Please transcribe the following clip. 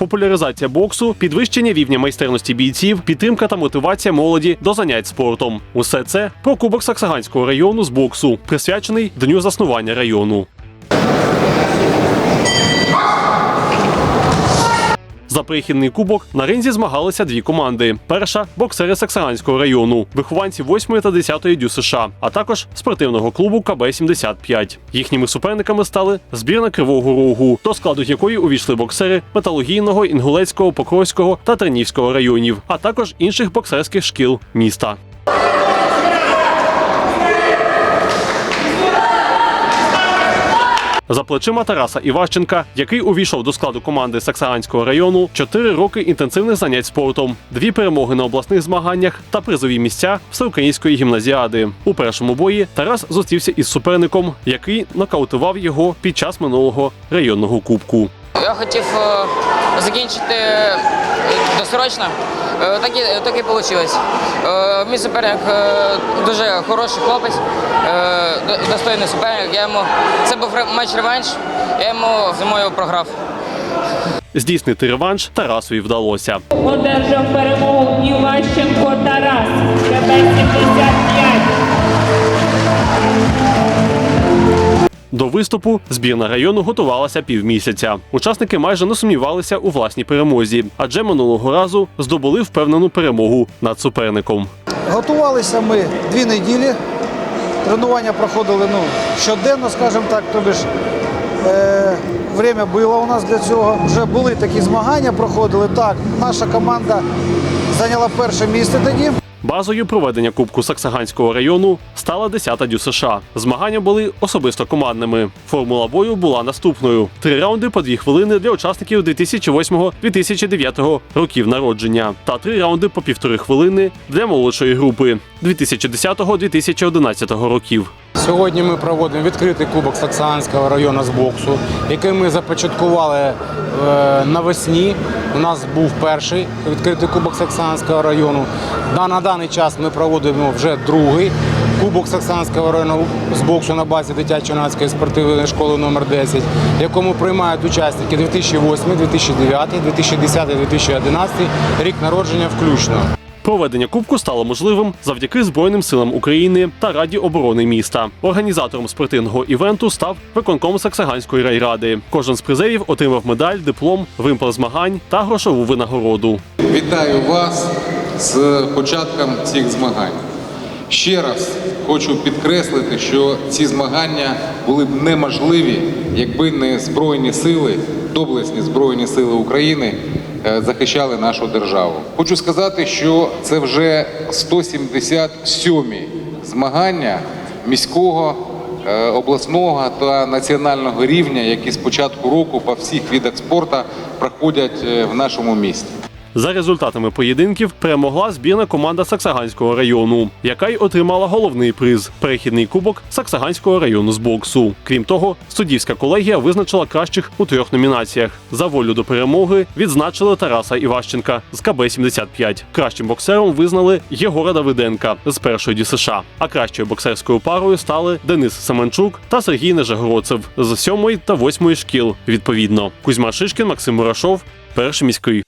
популяризація боксу, підвищення рівня майстерності бійців, підтримка та мотивація молоді до занять спортом. Усе це про кубок Саксаганського району з боксу, присвячений дню заснування району. За прихідний кубок на ринзі змагалися дві команди. Перша боксери Саксаганського району, вихованці 8 та 10 дю США, а також спортивного клубу КБ 75 Їхніми суперниками стали збірна Кривого Рогу, до складу якої увійшли боксери металургійного, інгулецького, покровського та Тернівського районів, а також інших боксерських шкіл міста. За плечима Тараса Іващенка, який увійшов до складу команди Саксаганського району, чотири роки інтенсивних занять спортом, дві перемоги на обласних змаганнях та призові місця всеукраїнської гімназіади. У першому бої Тарас зустрівся із суперником, який нокаутував його під час минулого районного кубку. Я хотів е, закінчити е, досрочно. Е, Так і, так і вийшло. Е, Мій суперник е, дуже хороший хлопець, достойний суперник. Я йому, це був матч реванш, я йому зимою програв. Здійснити реванш Тарасу і вдалося. Одержав перемогу Іващенко Тарас. До виступу збірна району готувалася півмісяця. Учасники майже не сумнівалися у власній перемозі, адже минулого разу здобули впевнену перемогу над суперником. Готувалися ми дві неділі. Тренування проходили ну, щоденно, скажімо так. Тобі ж, е, время було у нас для цього. Вже були такі змагання, проходили. Так, наша команда зайняла перше місце тоді. Базою проведення Кубку Саксаганського району стала 10-та дю США. Змагання були особисто командними. Формула бою була наступною: три раунди по дві хвилини для учасників 2008-2009 років народження, та три раунди по півтори хвилини для молодшої групи 2010-2011 років. Сьогодні ми проводимо відкритий кубок Саксанського району з боксу, який ми започаткували е, навесні. У нас був перший відкритий кубок Саксанського району. На даний час ми проводимо вже другий кубок Саксанського району з боксу на базі дитячо-юнацької спортивної школи номер 10, в якому приймають учасники 2008, 2009, 2010, 2011 рік народження включно. Проведення кубку стало можливим завдяки Збройним силам України та Раді оборони міста. Організатором спортивного івенту став виконком Саксаганської райради. Кожен з призерів отримав медаль, диплом, вимпел змагань та грошову винагороду. Вітаю вас з початком цих змагань. Ще раз хочу підкреслити, що ці змагання були б неможливі, якби не Збройні сили, доблесні Збройні сили України захищали нашу державу. Хочу сказати, що це вже 177-мі змагання міського, е, обласного та національного рівня, які з початку року по всіх видах спорту проходять е, в нашому місті. За результатами поєдинків перемогла збірна команда Саксаганського району, яка й отримала головний приз перехідний кубок Саксаганського району з боксу. Крім того, суддівська колегія визначила кращих у трьох номінаціях. За волю до перемоги відзначили Тараса Іващенка з КБ 75 Кращим боксером визнали Єгора Давиденка з першої ді США. А кращою боксерською парою стали Денис Семенчук та Сергій Нежегородцев з сьомої та восьмої шкіл. Відповідно, Кузьма Шишкін, Максим Мурашов, перший міський.